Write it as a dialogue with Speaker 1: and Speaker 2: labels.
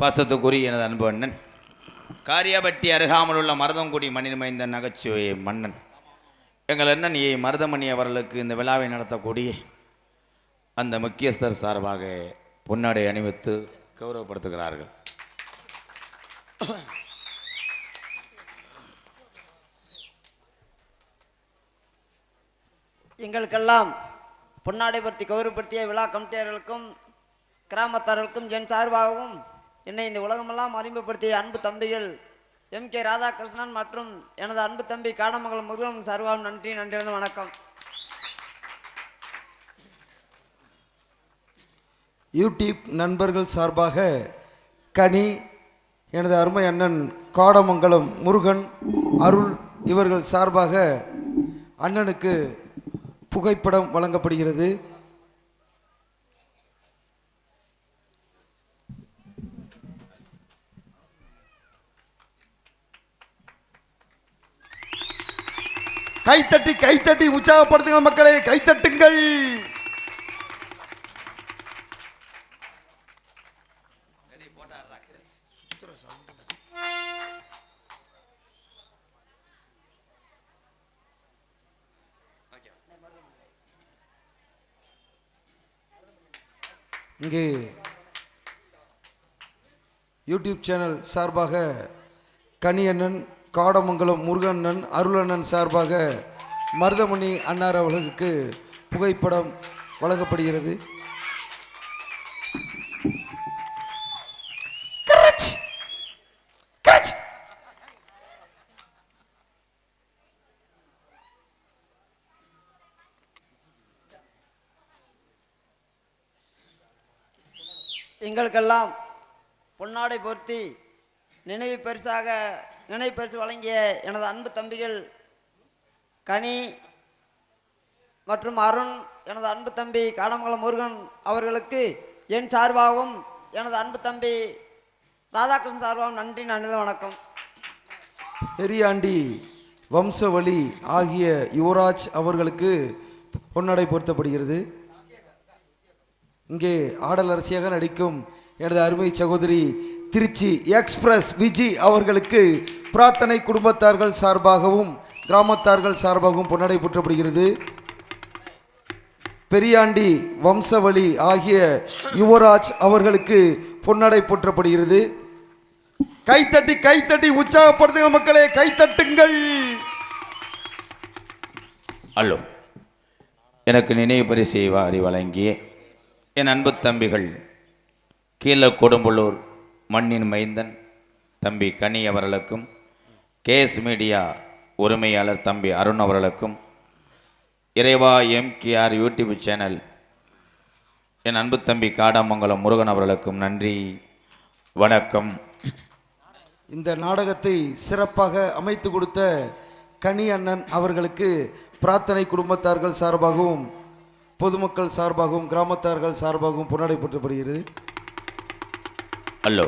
Speaker 1: பாசத்துக்குரிய எனது அன்பு அண்ணன். காரியாபட்டி அருகாமல் உள்ள மருதங்குடி மணிமைந்த நகைச்சுவை மன்னன். எங்கள் அண்ணன் ஏ. மருதமணி அவர்களுக்கு இந்த விழாவை நடத்தக்கூடிய அந்த முக்கியஸ்தர் சார்பாக பொன்னாடை அணிவித்து கௌரவப்படுத்துகிறார்கள்.
Speaker 2: எங்களுக்கெல்லாம் பொன்னாடைபுரத்தி கௌரவப்படுத்திய விழா கமிட்டியர்களுக்கும் கிராமத்தார்களுக்கும் என் சார்பாகவும் என்னை இந்த உலகமெல்லாம் அறிமுகப்படுத்திய அன்பு தம்பிகள் எம் கே ராதாகிருஷ்ணன் மற்றும் எனது அன்பு தம்பி காடமங்கலம் முருகன் சர்வாலும் நன்றி நன்றி வணக்கம்.
Speaker 3: யூடியூப் நண்பர்கள் சார்பாக கனி எனது அருமை அண்ணன் காடமங்கலம் முருகன் அருள் இவர்கள் சார்பாக அண்ணனுக்கு புகைப்படம் வழங்கப்படுகிறது. கைத்தட்டி கைத்தட்டி உற்சாகப்படுத்துங்கள் மக்களே கைத்தட்டுங்கள். இங்கே யூடியூப் சேனல் சார்பாக கனியண்ணன் காடமங்கலம் முருகண்ணன் அருளண்ணன் சார்பாக மருதமணி அன்னார் அவர்களுக்கு புகைப்படம் வழங்கப்படுகிறது.
Speaker 2: எங்களுக்கெல்லாம் பொன்னாடை பொருத்தி நினைவு பரிசாக நினைவு பரிசு வழங்கிய எனது அன்பு தம்பிகள் கனி மற்றும் அருண் எனது அன்பு தம்பி காடமங்கலம் முருகன் அவர்களுக்கு என் சார்பாகவும் எனது அன்பு தம்பி ராதாகிருஷ்ணன் சார்பாகவும் நன்றி நன்றி வணக்கம்.
Speaker 3: பெரியாண்டி வம்சவழி ஆகிய யுவராஜ் அவர்களுக்கு பொன்னடை பொருத்தப்படுகிறது. இங்கே ஆடல் அரசியாக நடிக்கும் எனது அருமை சகோதரி திருச்சி எக்ஸ்பிரஸ் விஜி அவர்களுக்கு பிரார்த்தனை குடும்பத்தார்கள் சார்பாகவும் கிராமத்தார்கள் சார்பாகவும் புன்னடை போற்றப்படுகிறது. பெரியாண்டி வம்சவழி ஆகிய யுவராஜ் அவர்களுக்கு பொன்னடை போற்றப்படுகிறது. கைத்தட்டி கைத்தட்டி உற்சாகப்படுத்துங்க மக்களே கைத்தட்டுங்கள்.
Speaker 1: அல்லோ எனக்கு நினைவு பரிசை வாரி வழங்கிய என் அன்பு தம்பிகள் கீழ கொடும்புள்ளூர் மண்ணின் மைந்தன் தம்பி கனி அவர்களுக்கும் கேஎஸ் மீடியா உரிமையாளர் தம்பி அருண் அவர்களுக்கும் இறைவா எம்கேஆர் யூடியூப் சேனல் என் அன்பு தம்பி காடாமங்கலம் முருகன் அவர்களுக்கும் நன்றி வணக்கம்.
Speaker 3: இந்த நாடகத்தை சிறப்பாக அமைத்து கொடுத்த கனி அண்ணன் அவர்களுக்கு பிரார்த்தனை குடும்பத்தார்கள் சார்பாகவும் பொதுமக்கள் சார்பாகவும் கிராமத்தார்கள் சார்பாகவும் பொன்னாடை போற்றப்படுகிறது.
Speaker 1: அல்லோ